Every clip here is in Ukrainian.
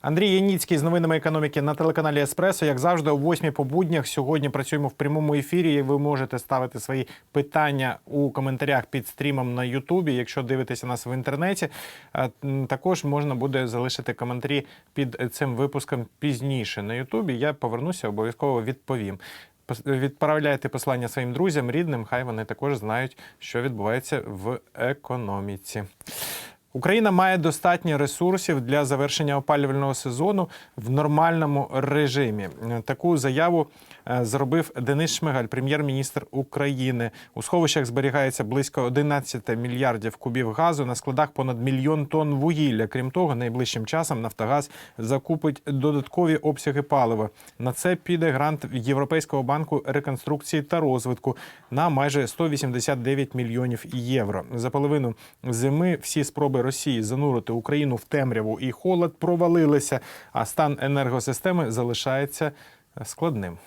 Андрій Яніцький з новинами економіки на телеканалі Еспресо. Як завжди, о 8 по буднях. Сьогодні працюємо в прямому ефірі. Ви можете ставити свої питання у коментарях під стрімом на Ютубі. Якщо дивитеся нас в інтернеті, також можна буде залишити коментарі під цим випуском пізніше на Ютубі. Я повернуся, обов'язково відповім. Відправляйте послання своїм друзям, рідним. Хай вони також знають, що відбувається в економіці. Україна має достатньо ресурсів для завершення опалювального сезону в нормальному режимі. Таку заяву е, зробив Денис Шмигаль, прем'єр-міністр України. У сховищах зберігається близько 11 мільярдів кубів газу. На складах понад мільйон тонн вугілля. Крім того, найближчим часом Нафтогаз закупить додаткові обсяги палива. На це піде грант Європейського банку реконструкції та розвитку на майже 189 мільйонів євро. За половину зими всі спроби Росії занурити Україну в темряву і холод провалилися, а стан енергосистеми залишається складним.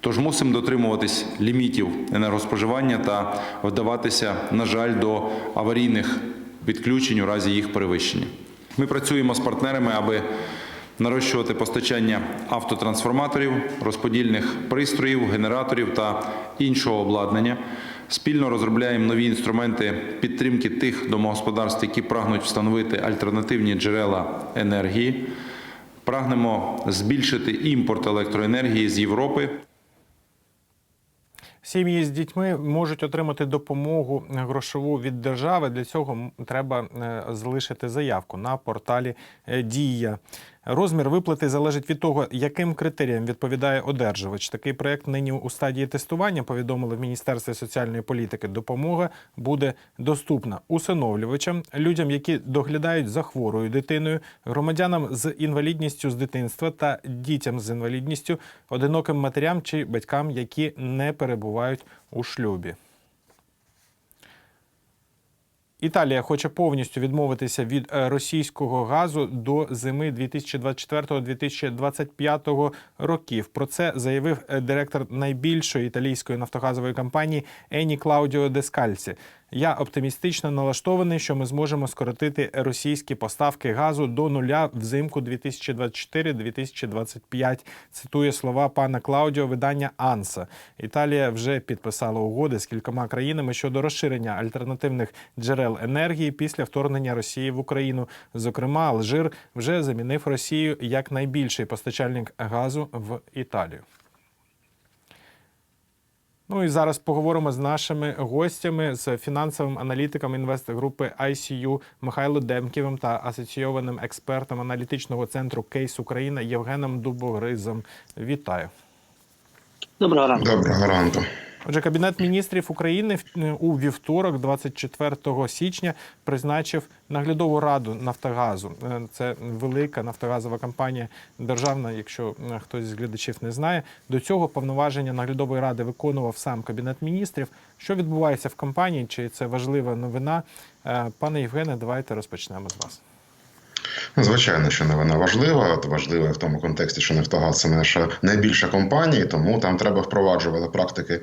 Тож мусимо дотримуватись лімітів енергоспоживання та вдаватися, на жаль, до аварійних відключень у разі їх перевищення. Ми працюємо з партнерами, аби нарощувати постачання автотрансформаторів, розподільних пристроїв, генераторів та іншого обладнання. Спільно розробляємо нові інструменти підтримки тих домогосподарств, які прагнуть встановити альтернативні джерела енергії. Прагнемо збільшити імпорт електроенергії з Європи. Сім'ї з дітьми можуть отримати допомогу грошову від держави. Для цього треба е, залишити заявку на порталі е, Дія. Розмір виплати залежить від того, яким критеріям відповідає одержувач. Такий проект нині у стадії тестування. Повідомили в Міністерстві соціальної політики. Допомога буде доступна усиновлювачам, людям, які доглядають за хворою дитиною, громадянам з інвалідністю з дитинства та дітям з інвалідністю, одиноким матерям чи батькам, які не перебувають у шлюбі. Італія хоче повністю відмовитися від е, російського газу до зими 2024-2025 років. Про це заявив е, директор найбільшої італійської нафтогазової компанії Ені Клаудіо Дескальці. Я оптимістично налаштований, що ми зможемо скоротити російські поставки газу до нуля взимку 2024-2025. Цитує слова пана Клаудіо видання Анса. Італія вже підписала угоди з кількома країнами щодо розширення альтернативних джерел енергії після вторгнення Росії в Україну. Зокрема, Алжир вже замінив Росію як найбільший постачальник газу в Італію. Ну і зараз поговоримо з нашими гостями, з фінансовим аналітиком інвестгрупи ICU Михайло Демківим та асоційованим експертом аналітичного центру Кейс Україна Євгеном Дубогризом. Вітаю. Доброго ранку. Доброго ранку. Отже, Кабінет міністрів України в- у вівторок, 24 січня, призначив наглядову раду Нафтогазу. Е, Це велика нафтогазова компанія державна, якщо е, хтось з глядачів не знає. До цього повноваження наглядової ради виконував сам Кабінет міністрів. Що відбувається в компанії? Чи це важлива новина? Е, Пане Євгене, давайте розпочнемо з вас. Ну, Звичайно, що не вона важлива. От важлива в тому контексті, що Нафтогаз це наша найбільша компанія, тому там треба впроваджувати практики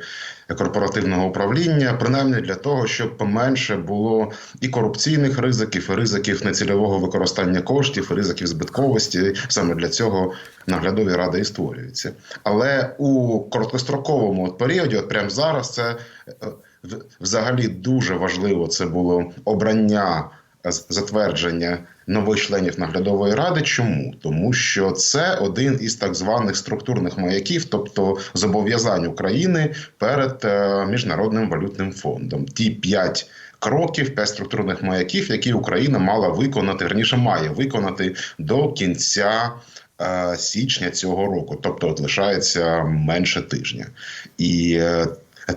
корпоративного управління, принаймні для того, щоб поменше було і корупційних ризиків, і ризиків нецільового використання коштів, і ризиків збитковості. Саме для цього наглядові ради і створюються. Але у короткостроковому от періоді, от прямо зараз, це е, взагалі дуже важливо. Це було обрання затвердження нових членів наглядової ради. Чому? Тому що це один із так званих структурних маяків, тобто зобов'язань України перед е, міжнародним валютним фондом. Ті п'ять. Кроків, п'ять структурних маяків, які Україна мала виконати, раніше має виконати до кінця е, січня цього року, тобто от лишається менше тижня. І е,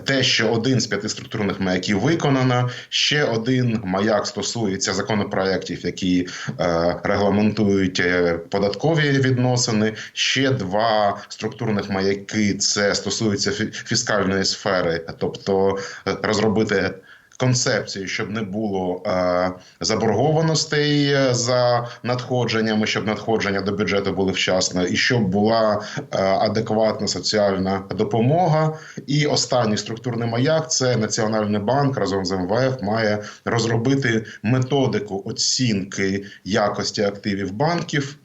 те, що один з п'яти структурних маяків виконано, ще один маяк стосується законопроєктів, які е, регламентують е, податкові відносини. Ще два структурних маяки це стосується фіскальної сфери, тобто е, розробити концепції, щоб не було е, заборгованостей е, за надходженнями, щоб надходження до бюджету були вчасно, і щоб була е, адекватна соціальна допомога. І останній структурний маяк це Національний банк разом з МВФ має розробити методику оцінки якості активів банків.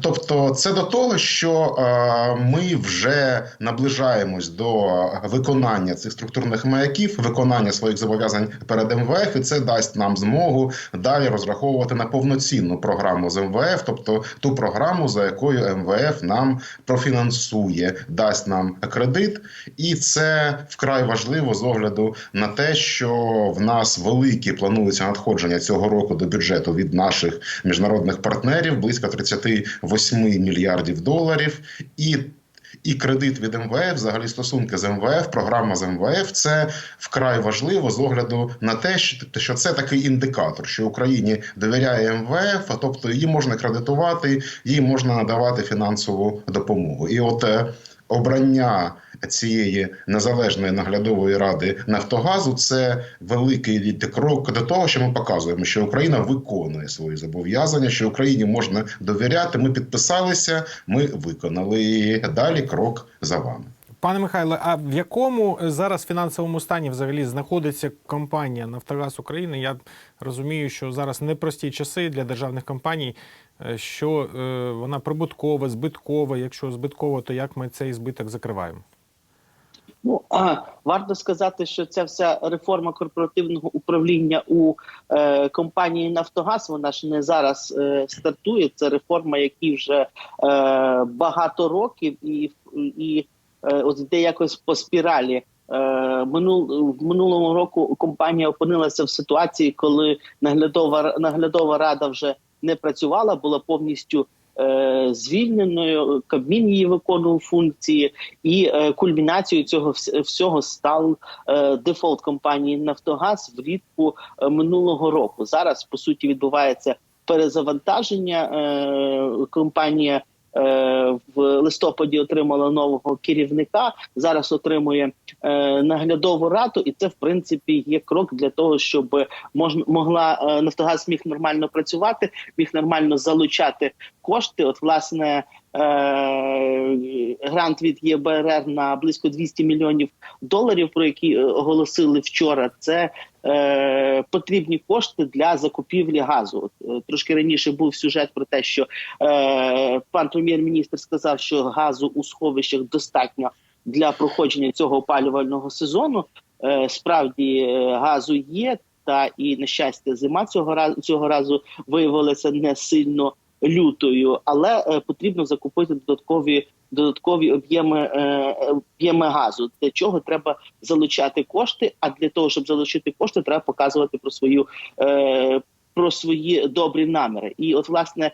Тобто, це до того, що е, ми вже наближаємось до виконання цих структурних маяків, виконання своїх зобов'язань перед МВФ, і це дасть нам змогу далі розраховувати на повноцінну програму з МВФ, тобто ту програму, за якою МВФ нам профінансує, дасть нам кредит, і це вкрай важливо з огляду на те, що в нас великі плануються надходження цього року до бюджету від наших міжнародних партнерів близько 38 мільярдів доларів і. І кредит від МВФ, взагалі стосунки з МВФ, програма з МВФ це вкрай важливо з огляду на те, що, що це такий індикатор, що Україні довіряє МВФ, а тобто її можна кредитувати, їй можна надавати фінансову допомогу. І от е, обрання цієї незалежної наглядової ради Нафтогазу це великий крок до того, що ми показуємо, що Україна виконує свої зобов'язання, що Україні можна довіряти. Ми підписалися, ми виконали і далі крок за вами. Пане Михайло, а в якому зараз фінансовому стані взагалі знаходиться компанія Нафтогаз України? Я розумію, що зараз непрості часи для державних компаній, е, що е, вона прибуткова, збиткова. Якщо збиткова, то як ми цей збиток закриваємо? Ну а варто сказати, що ця вся реформа корпоративного управління у е, компанії Нафтогаз вона ж не зараз е, стартує. Це реформа, якій вже е, багато років, і, і е, от йде якось по спіралі. Е, Минул в минулому року компанія опинилася в ситуації, коли наглядова наглядова рада вже не працювала, була повністю е, звільненою. Кабмін її виконував функції, і е, кульмінацією цього всього став е, дефолт компанії Нафтогаз влітку е, минулого року. Зараз по суті відбувається перезавантаження. Компанія в листопаді отримала нового керівника. Зараз отримує е, наглядову раду, і це в принципі є крок для того, щоб можна могла е, Нафтогаз міг нормально працювати, міг нормально залучати кошти. От власне. Е, Грант від ЄБРР на близько 200 мільйонів доларів, про які е, оголосили вчора. Це е, потрібні кошти для закупівлі газу. Трошки раніше був сюжет про те, що пан прем'єр-міністр сказав, що газу у сховищах достатньо для проходження цього опалювального сезону. Справді газу є, та і на щастя, зима цього разу цього разу виявилася не сильно лютою, але е, потрібно закупити додаткові додаткові об'єми е, об'єми газу. Для чого треба залучати кошти? А для того, щоб залучити кошти, треба показувати про свою. Е, про свої добрі наміри, і от власне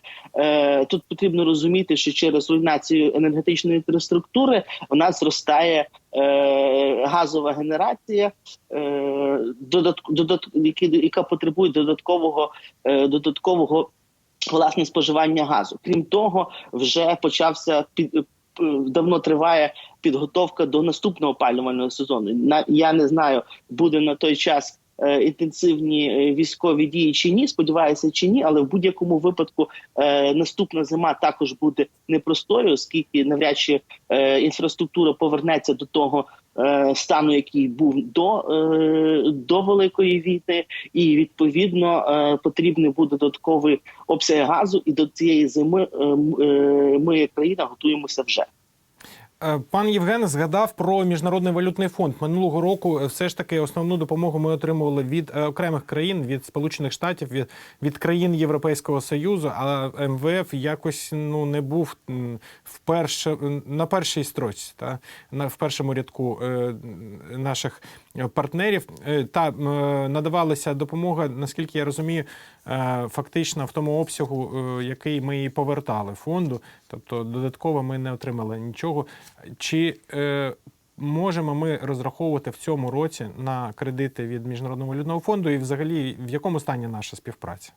тут потрібно розуміти, що через руйнацію енергетичної інфраструктури у нас зростає газова генерація, додат, додат, яка потребує додаткового додаткового власне споживання газу. Крім того, вже почався під е, давно триває підготовка до наступного опалювального сезону. Я не знаю, буде на той час. е, Інтенсивні е, військові дії чи ні, сподіваюся, чи ні, але в будь-якому випадку е, наступна зима також буде непростою, оскільки навряд чи е, інфраструктура повернеться до того стану, який був до, е, до великої війни, і відповідно е, потрібний буде додатковий обсяг газу. І до цієї зими е, е, ми, як країна, готуємося вже. Е, Пан Євген згадав про міжнародний валютний фонд минулого року. е, Все ж таки основну допомогу ми отримували від е, окремих країн, від Сполучених Штатів, від, від країн Європейського союзу. А МВФ якось ну не був вперше на першій строчці, та на в першому рядку наших партнерів. Е, Та е, надавалася допомога, наскільки я розумію, е, фактично в тому обсягу, е, який ми і повертали фонду. Тобто додатково ми не отримали нічого. Чи е, можемо ми розраховувати в цьому році на кредити від Міжнародного валютного фонду і взагалі в якому стані наша співпраця?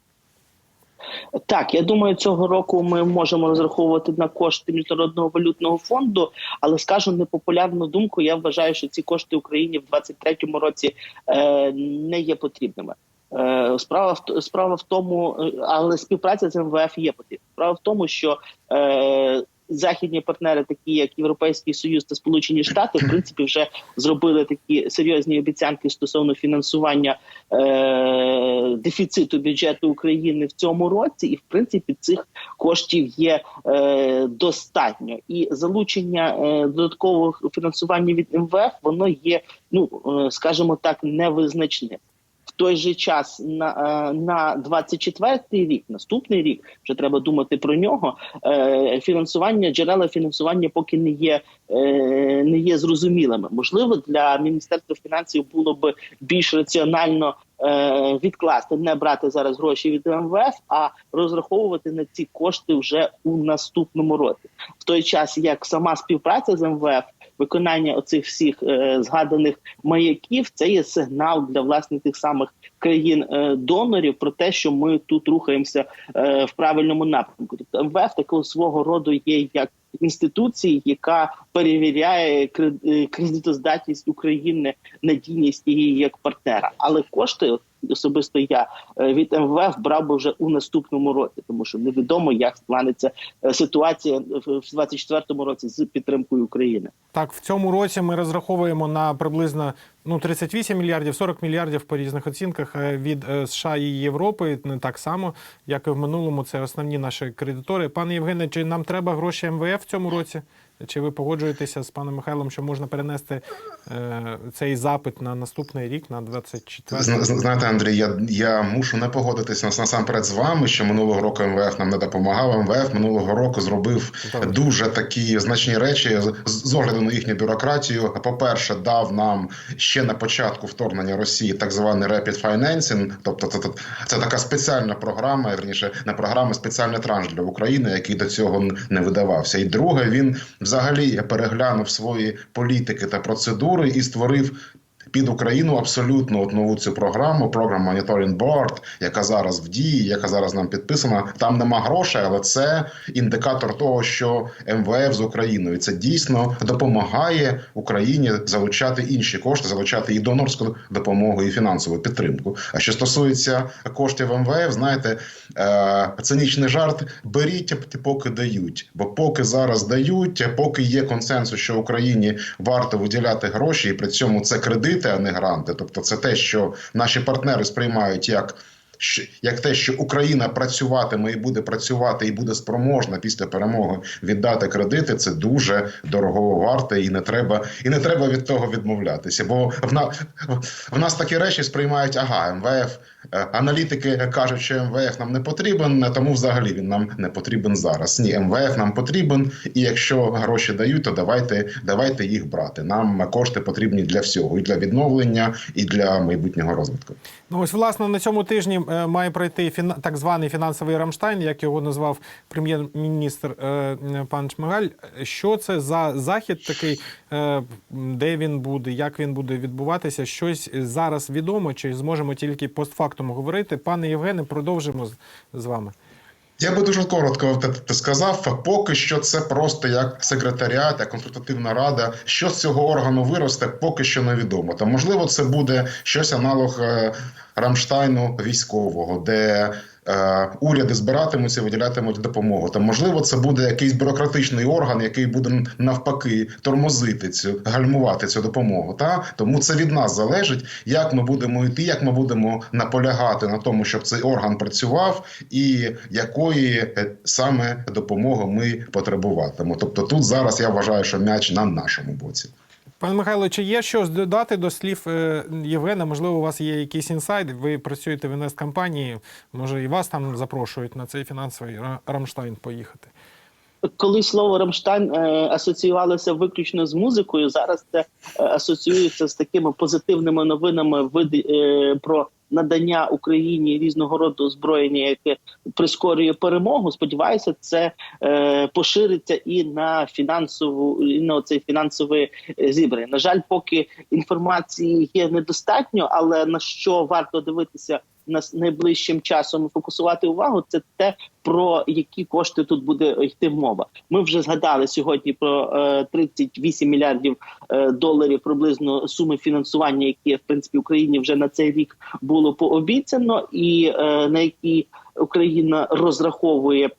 Так, я думаю, цього року ми можемо розраховувати на кошти міжнародного валютного фонду, але скажу непопулярну думку. Я вважаю, що ці кошти Україні в 2023 році е, не є потрібними. Е, справа в справа в тому, е, але співпраця з МВФ є потрібна. Справа в тому, що е, західні партнери, такі як Європейський Союз та Сполучені Штати, в принципі, вже зробили такі серйозні обіцянки стосовно фінансування е, дефіциту бюджету України в цьому році, і в принципі цих коштів є е, достатньо. І залучення е, додаткового фінансування від МВФ воно є, ну е, скажімо так, невизначним. Той же час на, е, на 24-й рік, наступний рік, вже треба думати про нього. Е, фінансування, джерела фінансування поки не є, е, не є зрозумілими. Можливо, для міністерства фінансів було б більш раціонально відкласти, не брати зараз гроші від МВФ, а розраховувати на ці кошти вже у наступному році. В той час як сама співпраця з МВФ. Виконання оцих всіх е, згаданих маяків це є сигнал для власне тих самих країн е, про те, що ми тут рухаємося е, в правильному напрямку. Тобто МВФ такого свого роду є як інституції, яка перевіряє е, кредитоздатність України, надійність її як партнера. Але кошти особисто я е, від МВФ брав би вже у наступному році, тому що невідомо, як складеться е, ситуація в в 24-му році з підтримкою України. Так, в цьому році ми розраховуємо на приблизно ну 38 мільярдів, 40 мільярдів по різних оцінках е, від е, США і Європи. Не так само, як і в минулому. Це основні наші кредитори. Пане Євгене, чи нам треба гроші МВФ в цьому році? Чи ви погоджуєтеся з паном Михайлом, що можна перенести е, цей запит на наступний рік, на 24 Зна- зна- Знаєте, Андрій, я, я мушу не погодитися нас- насамперед з вами, що минулого року МВФ нам не допомагав. МВФ минулого року зробив Так. дуже такі значні речі з, з огляду на їхню бюрократію. По-перше, дав нам ще на початку вторгнення Росії так званий Rapid Financing, тобто це, це, це така спеціальна програма, верніше не програма, спеціальний транш для України, який до цього не видавався. І друге, він взагалі переглянув свої політики та процедури і створив під Україну абсолютно от нову цю програму, програму Monitoring Board, яка зараз в дії, яка зараз нам підписана. Там нема грошей, але це індикатор того, що МВФ з Україною це дійсно допомагає Україні залучати інші кошти, залучати і донорську допомогу, і фінансову підтримку. А що стосується коштів МВФ, знаєте, цинічний жарт: беріть, поки дають. Бо поки зараз дають, поки є консенсус, що Україні варто виділяти гроші, і при цьому це кредити, а не гранти. Тобто, це те, що наші партнери сприймають як. Як те, що Україна працюватиме і буде працювати, і буде спроможна після перемоги віддати кредити, це дуже дорого варте, і не треба, і не треба від того відмовлятися. Бо в на в нас такі речі сприймають ага, МВФ. Е, Аналітики кажуть, що МВФ нам не потрібен, тому взагалі він нам не потрібен зараз. Ні, МВФ нам потрібен, і якщо гроші дають, то давайте, давайте їх брати. Нам кошти потрібні для всього, і для відновлення, і для майбутнього розвитку. Ну ось власне на цьому тижні е, має пройти так званий фінансовий Рамштайн, як його назвав прем'єр-міністр е, пан Шмигаль. Що це за захід такий, е, де він буде, як він буде відбуватися? Щось зараз відомо, чи зможемо тільки постфактум говорити? Пане Євгене, продовжимо з, вами. Я би дуже коротко те сказав. Поки що це просто як секретаріат, як консультативна рада. Що з цього органу виросте, поки що невідомо. Та можливо, це буде щось аналог е, Рамштайну військового, де уряди збиратимуться, виділятимуть допомогу. Та можливо, це буде якийсь бюрократичний орган, який буде навпаки тормозити цю гальмувати цю допомогу. Та тому це від нас залежить, як ми будемо йти, як ми будемо наполягати на тому, щоб цей орган працював, і якої е, саме допомоги ми потребуватимемо. Тобто, тут зараз я вважаю, що м'яч на нашому боці. Пане Михайло, чи є щось додати до слів е, Євгена? Можливо, у вас є якийсь інсайд, ви працюєте в інвесткомпанії, може і вас там запрошують на цей фінансовий Рамштайн поїхати? коли слово Рамштайн е, асоціювалося виключно з музикою, зараз це е, асоціюється з такими позитивними новинами про надання Україні різного роду озброєння, яке прискорює перемогу. Сподіваюся, це е, пошириться і на фінансову і на цей фінансове е, зібрання. На жаль, поки інформації є недостатньо, але на що варто дивитися нас найближчим часом фокусувати увагу, це те, про які кошти тут буде йти мова. Ми вже згадали сьогодні про е, 38 мільярдів е, доларів приблизно суми фінансування, які в принципі Україні вже на цей рік було пообіцяно, і е, на які Україна розраховує.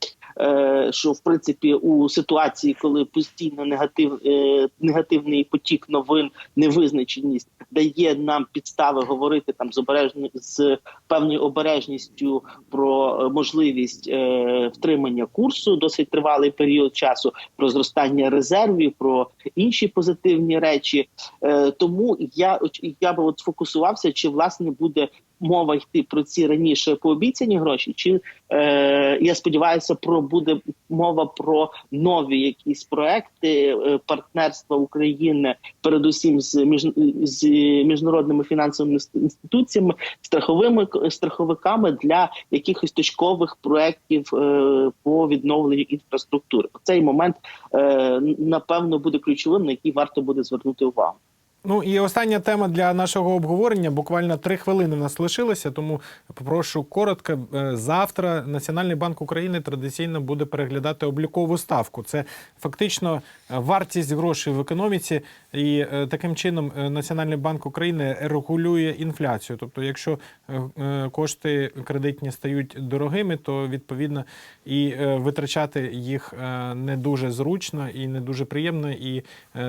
Е, Що в принципі у ситуації, коли постійно негатив е, негативний потік новин, невизначеність дає нам підстави говорити там з обережно з певною обережністю про е, можливість втримання курсу досить тривалий період часу, про зростання резервів, про інші позитивні речі. Тому я я би от сфокусувався, чи власне буде мова йти про ці раніше пообіцяні гроші, чи е, я сподіваюся, про буде мова про нові якісь проекти е, партнерства України, передусім з між з міжнародними фінансовими інституціями, страховими к- страховиками для якихось точкових проєктів е, по відновленню інфраструктури. Цей момент е, напевно буде ключовим, на який варто буде звернути увагу. Ну і остання тема для нашого обговорення. Буквально три хвилини нас лишилося, тому попрошу коротко. Е, Завтра Національний банк України традиційно буде переглядати облікову ставку. Це фактично е, вартість грошей в економіці, і е, таким чином Національний банк України регулює інфляцію. Тобто, якщо кошти кредитні стають дорогими, то відповідно і витрачати їх не дуже зручно і не дуже приємно, і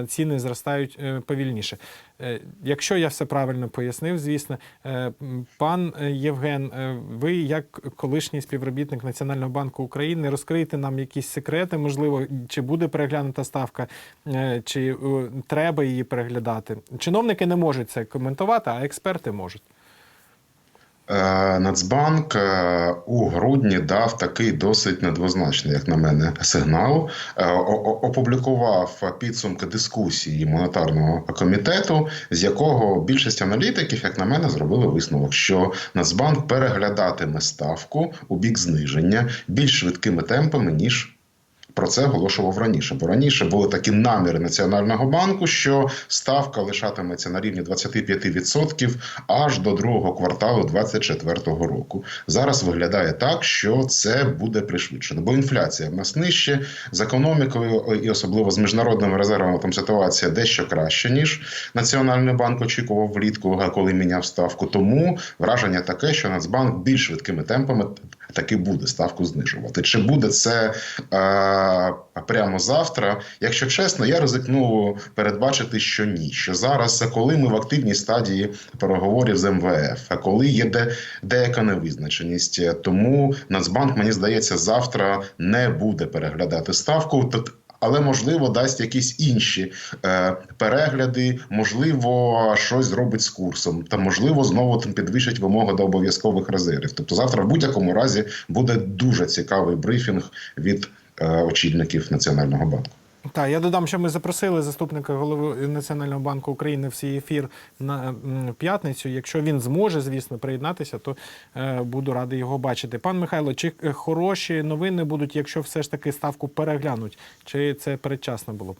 ціни зростають повільніше. Е, Якщо я все правильно пояснив, звісно, е, пан е, Євген, ви як колишній співробітник Національного банку України розкрийте нам якісь секрети, можливо, чи буде переглянута ставка, чи треба її переглядати. Чиновники не можуть це коментувати, а експерти можуть. Е, Нацбанк е, у грудні дав такий досить недвозначний, як на мене, сигнал. Е, Опублікував підсумки дискусії монетарного комітету, з якого більшість аналітиків, як на мене, зробили висновок, що Нацбанк переглядатиме ставку у бік зниження більш швидкими темпами ніж. Про це оголошував раніше, бо раніше були такі наміри Національного банку, що ставка лишатиметься на рівні 25% аж до другого кварталу 2024 року. Зараз виглядає так, що це буде пришвидшено, бо інфляція в нас нижче з економікою і особливо з міжнародними резервами. Там ситуація дещо краще ніж Національний банк очікував влітку, коли міняв ставку. Тому враження таке, що Нацбанк більш швидкими темпами таки буде ставку знижувати. Чи буде це е, прямо завтра? Якщо чесно, я ризикну передбачити, що ні. Що зараз, коли ми в активній стадії переговорів з МВФ, а коли є де, деяка невизначеність, тому Нацбанк, мені здається, завтра не буде переглядати ставку. Але можливо дасть якісь інші е, перегляди, можливо, щось зробить з курсом, та можливо знову там підвищить вимоги до обов'язкових резервів. Тобто, завтра в будь-якому разі буде дуже цікавий брифінг від е, очільників Національного банку. Так, я додам, що ми запросили заступника голови Національного банку України в свій ефір на п'ятницю. Якщо він зможе, звісно, приєднатися, то е, буду радий його бачити. Пан Михайло, чи е, хороші новини будуть, якщо все ж таки ставку переглянуть? Чи це передчасно було?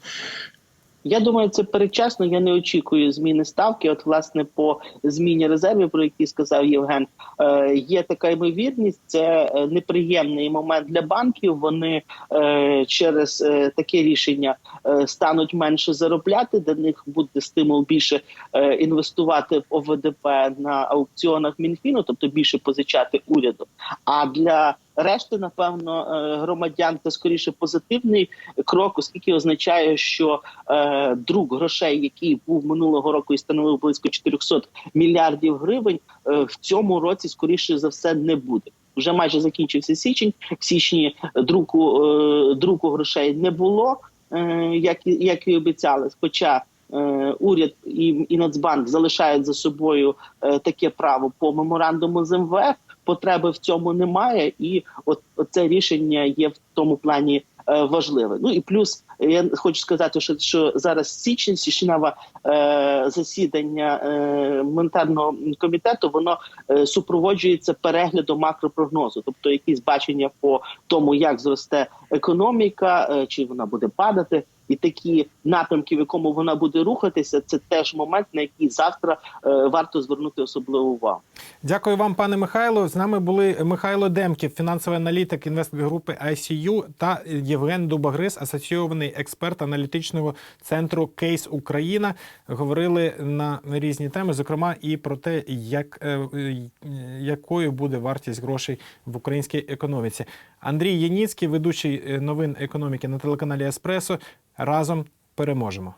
Я думаю, це передчасно. Я не очікую зміни ставки. От, власне, по зміні резервів, про які сказав Євген, е, є така ймовірність. Це е, неприємний момент для банків. Вони е, через е, таке рішення е, стануть менше заробляти. Для них буде стимул більше е, інвестувати в ОВДП на аукціонах Мінфіну, тобто більше позичати уряду. А для решти, напевно, е, громадян це скоріше позитивний крок, оскільки означає, що е, друк грошей, який був минулого року і становив близько 400 мільярдів гривень, е, в цьому році скоріше за все не буде. Вже майже закінчився січень. В січні друку е, друку грошей не було, е, як як і обіцяли. Хоча е, уряд і, і Нацбанк залишають за собою е, таке право по меморандуму з МВФ. Потреби в цьому немає, і от це рішення є в тому плані е, важливе. Ну і плюс я хочу сказати, що, що зараз січень, січневе е, засідання е, монетарного комітету, воно е, супроводжується переглядом макропрогнозу, тобто якісь бачення по тому, як зросте економіка, е, чи вона буде падати, і такі напрямки, в якому вона буде рухатися, це теж момент, на який завтра е, варто звернути особливу увагу. Дякую вам, пане Михайло. З нами були Михайло Демків, фінансовий аналітик інвестгрупи ICU та Євген Дубагрис, асоційований експерт аналітичного центру Кейс Україна. Говорили на різні теми, зокрема і про те, як, е, якою буде вартість грошей в українській економіці. Андрій Яніцький, ведучий е, новин економіки на телеканалі Еспресо. Разом переможемо.